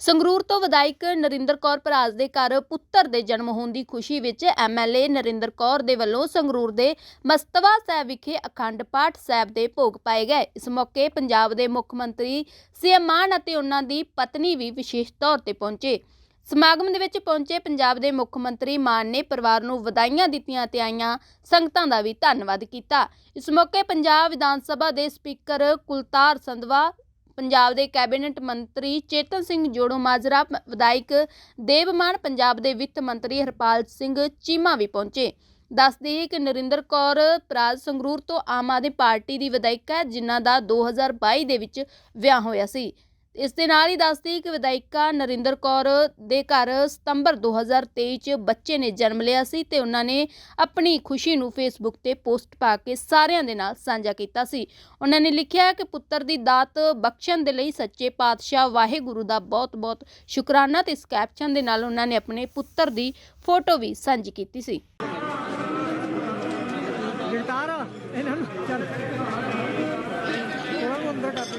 ਸੰਗਰੂਰ ਤੋਂ ਵਿਧਾਇਕ ਨਰਿੰਦਰ ਕੌਰ ਭਰਾਜ ਦੇ ਘਰ ਪੁੱਤਰ ਦੇ ਜਨਮ ਹੋਣ ਦੀ ਖੁਸ਼ੀ ਵਿੱਚ ਐਮਐਲਏ ਨਰਿੰਦਰ ਕੌਰ ਦੇ ਵੱਲੋਂ ਸੰਗਰੂਰ ਦੇ ਮਸਤਵਾ ਸਾਹਿਬ ਵਿਖੇ ਅਖੰਡ ਪਾਠ ਸਾਹਿਬ ਦੇ ਭੋਗ ਪਾਏ ਗਏ। ਇਸ ਮੌਕੇ ਪੰਜਾਬ ਦੇ ਮੁੱਖ ਮੰਤਰੀ ਸੀਐਮ ਮਾਨ ਅਤੇ ਉਹਨਾਂ ਦੀ ਪਤਨੀ ਵੀ ਵਿਸ਼ੇਸ਼ ਤੌਰ ਤੇ ਪਹੁੰਚੇ। ਸਮਾਗਮ ਦੇ ਵਿੱਚ ਪਹੁੰਚੇ ਪੰਜਾਬ ਦੇ ਮੁੱਖ ਮੰਤਰੀ ਮਾਨ ਨੇ ਪਰਿਵਾਰ ਨੂੰ ਵਧਾਈਆਂ ਦਿੱਤੀਆਂ ਤੇ ਆਈਆਂ ਸੰਗਤਾਂ ਦਾ ਵੀ ਧੰਨਵਾਦ ਕੀਤਾ। ਇਸ ਮੌਕੇ ਪੰਜਾਬ ਵਿਧਾਨ ਸਭਾ ਦੇ ਸਪੀਕਰ ਕੁਲਤਾਰ ਸੰਧਵਾ ਪੰਜਾਬ ਦੇ ਕੈਬਨਿਟ ਮੰਤਰੀ ਚੇਤਨ ਸਿੰਘ ਜੋੜੋ ਮਾਜਰਾ ਪ- ਵਿਧਾਇਕ ਦੇਵਮਾਨ, ਪੰਜਾਬ ਦੇ ਵਿੱਤ ਮੰਤਰੀ ਹਰਪਾਲ ਸਿੰਘ ਚੀਮਾ ਵੀ ਪਹੁੰਚੇ। ਦੱਸ ਦਈਏ ਕਿ ਨਰਿੰਦਰ ਕੌਰ ਪ੍ਰਾਜ ਸੰਗਰੂਰ ਤੋਂ ਆਮ ਆਦਮੀ ਪਾਰਟੀ ਦੀ ਵਿਧਾਇਕ ਹੈ, ਜਿਨ੍ਹਾਂ ਦਾ 2022 ਦੇ ਵਿੱਚ ਵਿਆਹ ਹੋਇਆ ਸੀ। ਇਸ ਦੇ ਨਾਲ ਹੀ ਦੱਸਦੀ ਕਿ ਵਿਧਾਇਕਾ ਨਰਿੰਦਰ ਕੌਰ ਦੇ ਘਰ ਸਤੰਬਰ 2023 ਚ ਬੱਚੇ ਨੇ ਜਨਮ ਲਿਆ ਸੀ ਤੇ ਉਹਨਾਂ ਨੇ ਆਪਣੀ ਖੁਸ਼ੀ ਨੂੰ ਫੇਸਬੁੱਕ ਤੇ ਪੋਸਟ ਪਾ ਕੇ ਸਾਰਿਆਂ ਦੇ ਨਾਲ ਸਾਂਝਾ ਕੀਤਾ ਸੀ। ਉਹਨਾਂ ਨੇ ਲਿਖਿਆ ਕਿ ਪੁੱਤਰ ਦੀ ਦਾਤ ਬਖਸ਼ਣ ਦੇ ਲਈ ਸੱਚੇ ਪਾਤਸ਼ਾਹ ਵਾਹਿਗੁਰੂ ਦਾ ਬਹੁਤ-ਬਹੁਤ ਸ਼ੁਕਰਾਨਾ ਤੇ ਇਸ ਕੈਪਸ਼ਨ ਦੇ ਨਾਲ ਉਹਨਾਂ ਨੇ ਆਪਣੇ ਪੁੱਤਰ ਦੀ ਫੋਟੋ ਵੀ ਸਾਂਝੀ ਕੀਤੀ ਸੀ। ਜਗਤਾਰ ਇਹਨਾਂ ਨੂੰ ਚੱਲ। ਅੰਦਰ ਕਰ ਦੇ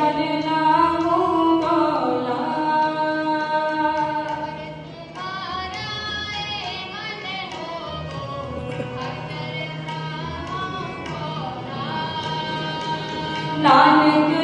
नानक